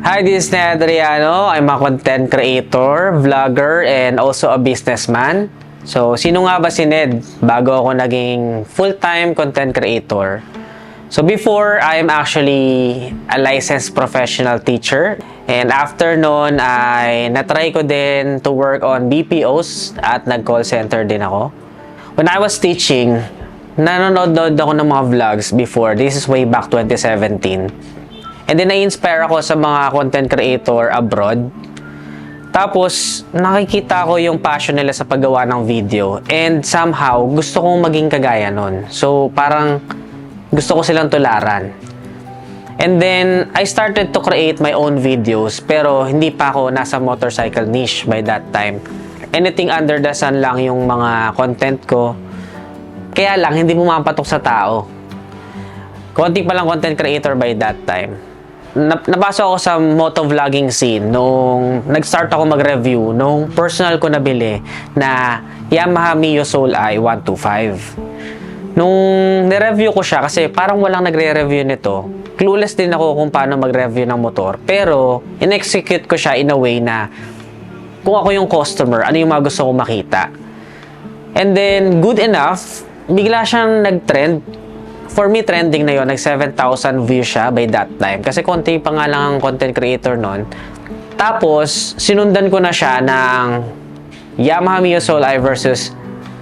Hi, this is Ned Adriano. I'm a content creator, vlogger, and also a businessman. So, sino nga ba si Ned bago ako naging full-time content creator? So, before, I'm actually a licensed professional teacher. And after nun, ay natry ko din to work on BPOs at nag-call center din ako. When I was teaching, nanonood ako ng mga vlogs before. This is way back 2017. And then, na-inspire ako sa mga content creator abroad. Tapos, nakikita ko yung passion nila sa paggawa ng video. And somehow, gusto kong maging kagaya nun. So, parang gusto ko silang tularan. And then, I started to create my own videos. Pero, hindi pa ako nasa motorcycle niche by that time. Anything under the sun lang yung mga content ko. Kaya lang, hindi pumapatok sa tao. Konti pa lang content creator by that time nap- napasok ako sa motovlogging scene nung nag-start ako mag-review nung personal ko nabili na Yamaha Mio Soul i 125. Nung nireview ko siya kasi parang walang nagre-review nito, clueless din ako kung paano mag-review ng motor. Pero, in-execute ko siya in a way na kung ako yung customer, ano yung mga gusto kong makita. And then, good enough, bigla siyang nag-trend for me, trending na yon Nag 7,000 views siya by that time. Kasi konti pa nga lang ang content creator nun. Tapos, sinundan ko na siya ng Yamaha Mio Soul I versus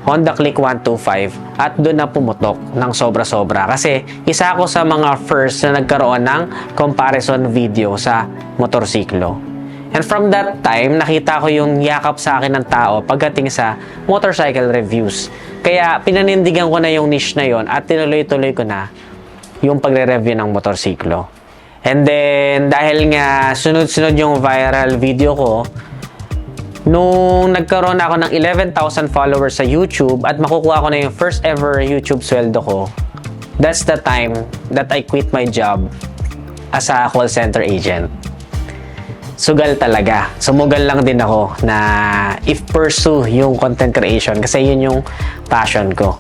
Honda Click 125 at doon na pumutok ng sobra-sobra. Kasi isa ako sa mga first na nagkaroon ng comparison video sa motorsiklo. And from that time, nakita ko yung yakap sa akin ng tao pagdating sa motorcycle reviews. Kaya pinanindigan ko na yung niche na yon at tinuloy-tuloy ko na yung pagre-review ng motorsiklo. And then, dahil nga sunod-sunod yung viral video ko, nung nagkaroon ako ng 11,000 followers sa YouTube at makukuha ko na yung first ever YouTube sweldo ko, that's the time that I quit my job as a call center agent sugal talaga. Sumugal lang din ako na if pursue yung content creation kasi yun yung passion ko.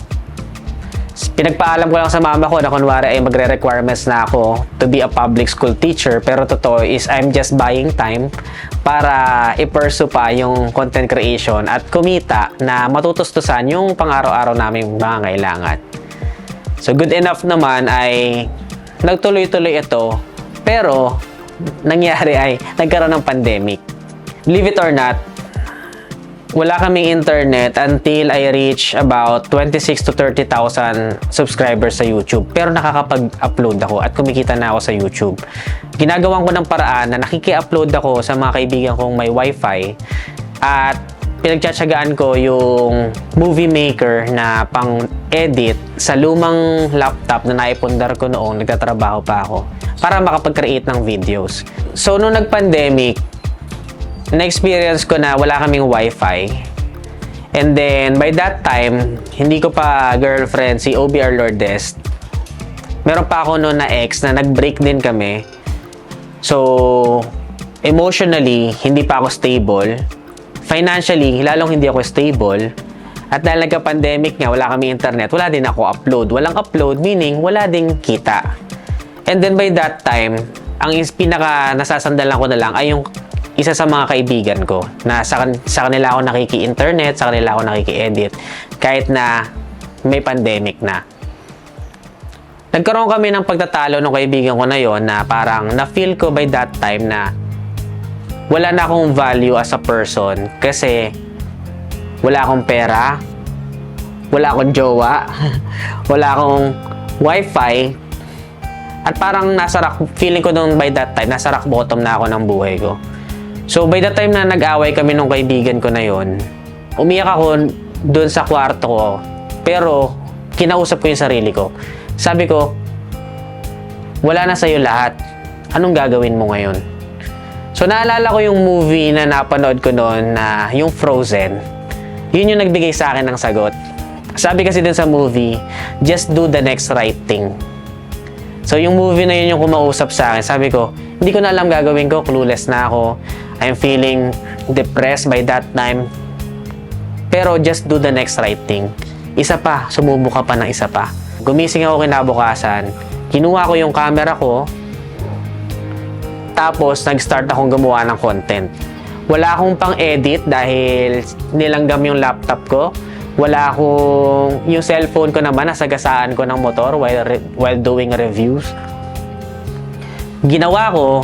Pinagpaalam ko lang sa mama ko na kunwari ay magre-requirements na ako to be a public school teacher pero totoo is I'm just buying time para i-pursue pa yung content creation at kumita na matutustusan yung pang-araw-araw naming mga kailangan. So good enough naman ay nagtuloy-tuloy ito pero nangyari ay nagkaroon ng pandemic. Believe it or not, wala kaming internet until I reach about 26 to 30,000 subscribers sa YouTube. Pero nakakapag-upload ako at kumikita na ako sa YouTube. Ginagawan ko ng paraan na nakiki-upload ako sa mga kaibigan kong may wifi at pinagtsatsagaan ko yung movie maker na pang edit sa lumang laptop na naipundar ko noong nagtatrabaho pa ako para makapag-create ng videos. So, nung nag-pandemic, na-experience ko na wala kaming wifi. And then, by that time, hindi ko pa girlfriend si OBR Lourdes. Meron pa ako noon na ex na nag-break din kami. So, emotionally, hindi pa ako stable. Financially, lalong hindi ako stable. At dahil nagka-pandemic nga, wala kami internet, wala din ako upload. Walang upload, meaning wala ding kita. And then by that time, ang pinaka nasasandalan ko na lang ay yung isa sa mga kaibigan ko na sa, sa kanila ako nakiki-internet, sa kanila ako nakiki-edit kahit na may pandemic na. Nagkaroon kami ng pagtatalo ng kaibigan ko na yon na parang na-feel ko by that time na wala na akong value as a person kasi wala akong pera, wala akong jowa, wala akong wifi, at parang nasa rock, feeling ko nung by that time, nasa rock bottom na ako ng buhay ko. So by that time na nag-away kami nung kaibigan ko na yon, umiyak ako doon sa kwarto ko. Pero kinausap ko yung sarili ko. Sabi ko, wala na sa'yo lahat. Anong gagawin mo ngayon? So naalala ko yung movie na napanood ko noon na yung Frozen. Yun yung nagbigay sa akin ng sagot. Sabi kasi din sa movie, just do the next right thing. So, yung movie na yun yung kumausap sa akin. Sabi ko, hindi ko na alam gagawin ko. Clueless na ako. I'm feeling depressed by that time. Pero just do the next right thing. Isa pa, sumubo ka pa ng isa pa. Gumising ako kinabukasan. Kinuha ko yung camera ko. Tapos, nag-start akong gumawa ng content. Wala akong pang-edit dahil nilanggam yung laptop ko. Wala akong... Yung cellphone ko naman, nasagasaan ko ng motor while, re- while doing reviews. Ginawa ko,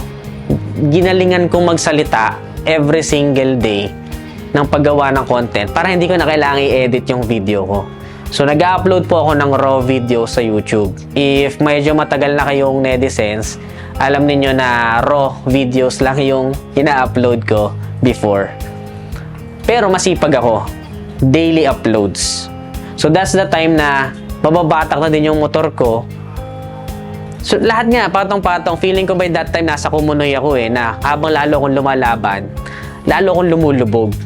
ginalingan kong magsalita every single day ng paggawa ng content para hindi ko na kailangan i-edit yung video ko. So, nag-upload po ako ng raw video sa YouTube. If medyo matagal na kayong netizens, alam ninyo na raw videos lang yung ina-upload ko before. Pero masipag ako. Daily uploads. So, that's the time na mababatak na din yung motor ko So, lahat nga, patong-patong, feeling ko by that time nasa kumunoy ako eh, na habang lalo akong lumalaban, lalo akong lumulubog.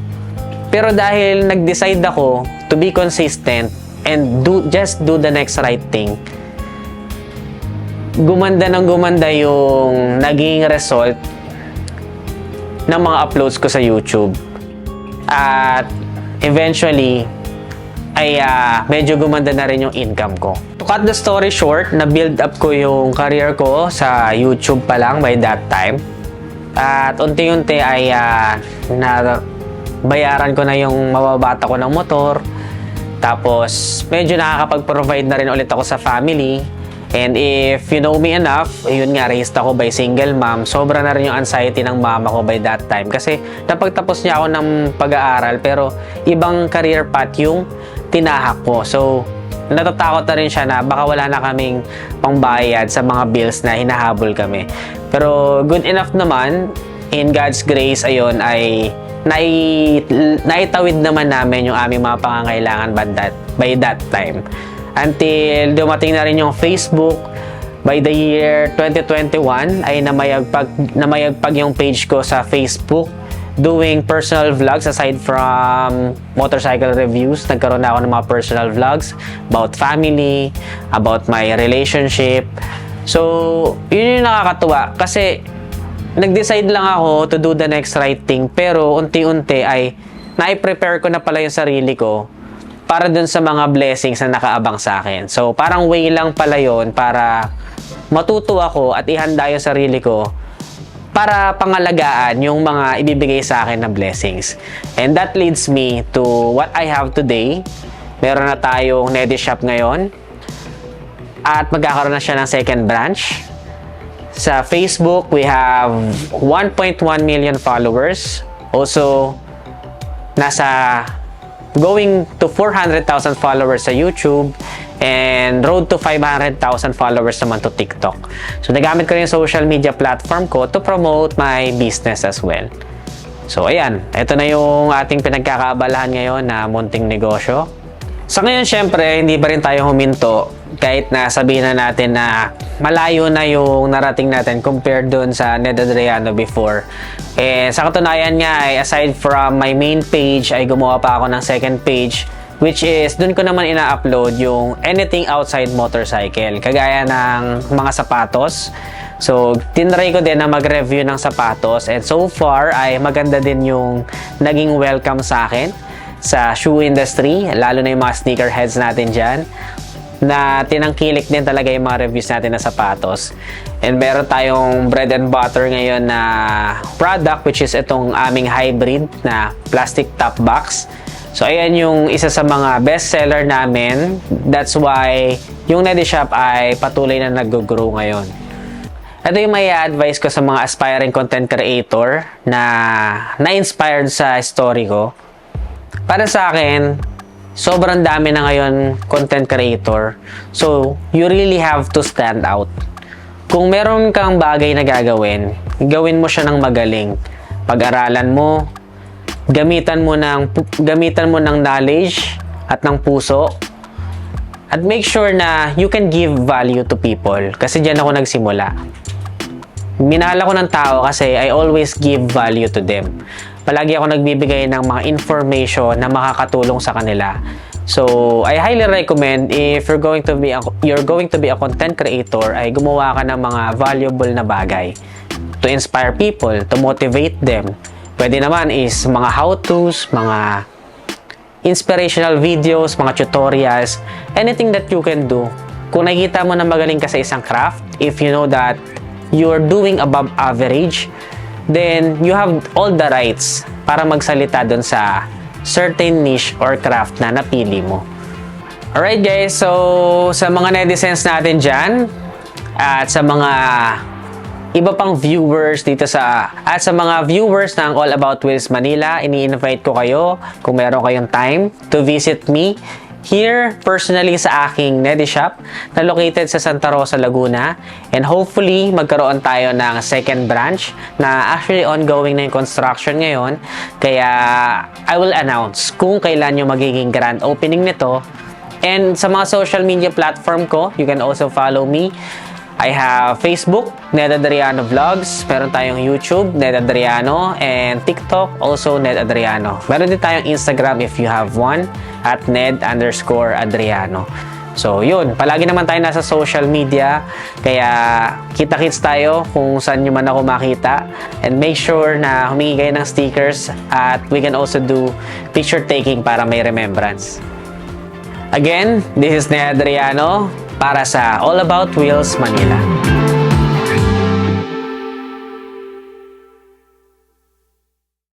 Pero dahil nag-decide ako to be consistent and do just do the next right thing, gumanda ng gumanda yung naging result ng mga uploads ko sa YouTube. At eventually, ay ah, medyo gumanda na rin yung income ko. To cut the story short, na-build up ko yung career ko sa YouTube pa lang by that time. At unti-unti ay ah, na bayaran ko na yung mababata ko ng motor. Tapos, medyo nakakapag-provide na rin ulit ako sa family. And if you know me enough, yun nga, raised ako by single mom. Sobra na rin yung anxiety ng mama ko by that time. Kasi napagtapos niya ako ng pag-aaral, pero ibang career path yung tinahak ko. So, natatakot na rin siya na baka wala na kaming pangbayad sa mga bills na hinahabol kami. Pero good enough naman, in God's grace, ayun, ay nai, naitawid naman namin yung aming mga pangangailangan by that, by that time. Until dumating na rin yung Facebook, by the year 2021 ay namayagpag, namayagpag yung page ko sa Facebook doing personal vlogs aside from motorcycle reviews. Nagkaroon na ako ng mga personal vlogs about family, about my relationship. So, yun yung nakakatuwa kasi nag-decide lang ako to do the next right thing pero unti-unti ay nai-prepare ko na pala yung sarili ko para dun sa mga blessings na nakaabang sa akin. So, parang way lang pala yon para matuto ako at ihanda yung sarili ko para pangalagaan yung mga ibibigay sa akin na blessings. And that leads me to what I have today. Meron na tayong Nedi Shop ngayon. At magkakaroon na siya ng second branch. Sa Facebook, we have 1.1 million followers. Also, nasa going to 400,000 followers sa YouTube and road to 500,000 followers naman to TikTok. So, nagamit ko rin yung social media platform ko to promote my business as well. So, ayan. Ito na yung ating pinagkakaabalahan ngayon na munting negosyo. Sa ngayon, syempre, hindi pa rin tayo huminto kahit na sabihin na natin na malayo na yung narating natin compared dun sa Ned Adriano before. Eh, sa katunayan nga, ay aside from my main page, ay gumawa pa ako ng second page which is dun ko naman ina-upload yung anything outside motorcycle. Kagaya ng mga sapatos. So, tinry ko din na mag-review ng sapatos and so far ay maganda din yung naging welcome sa akin sa shoe industry, lalo na yung mga sneakerheads natin dyan na tinangkilik din talaga yung mga reviews natin na sapatos. And meron tayong bread and butter ngayon na product which is itong aming hybrid na plastic top box. So ayan yung isa sa mga best seller namin. That's why yung Nedi Shop ay patuloy na nag-grow ngayon. Ito yung may advice ko sa mga aspiring content creator na na-inspired sa story ko. Para sa akin, sobrang dami na ngayon content creator. So, you really have to stand out. Kung meron kang bagay na gagawin, gawin mo siya ng magaling. Pag-aralan mo, gamitan mo ng gamitan mo ng knowledge at ng puso. At make sure na you can give value to people kasi diyan ako nagsimula. Minahal ako ng tao kasi I always give value to them palagi ako nagbibigay ng mga information na makakatulong sa kanila. So, I highly recommend if you're going to be a, you're going to be a content creator ay gumawa ka ng mga valuable na bagay to inspire people, to motivate them. Pwede naman is mga how-tos, mga inspirational videos, mga tutorials, anything that you can do. Kung nakikita mo na magaling ka sa isang craft, if you know that you're doing above average, then you have all the rights para magsalita dun sa certain niche or craft na napili mo. Alright guys, so sa mga netizens natin dyan, at sa mga iba pang viewers dito sa at sa mga viewers ng All About Wheels Manila, ini-invite ko kayo kung meron kayong time to visit me here personally sa aking Nedi Shop na located sa Santa Rosa, Laguna. And hopefully, magkaroon tayo ng second branch na actually ongoing na yung construction ngayon. Kaya I will announce kung kailan yung magiging grand opening nito. And sa mga social media platform ko, you can also follow me. I have Facebook, Ned Adriano Vlogs. Meron tayong YouTube, Ned Adriano. And TikTok, also Ned Adriano. Meron din tayong Instagram if you have one, at Ned underscore Adriano. So, yun. Palagi naman tayo nasa social media. Kaya, kita-kits tayo kung saan nyo man ako makita. And make sure na humingi kayo ng stickers. At we can also do picture taking para may remembrance. Again, this is Ned Adriano para sa All About Wheels Manila.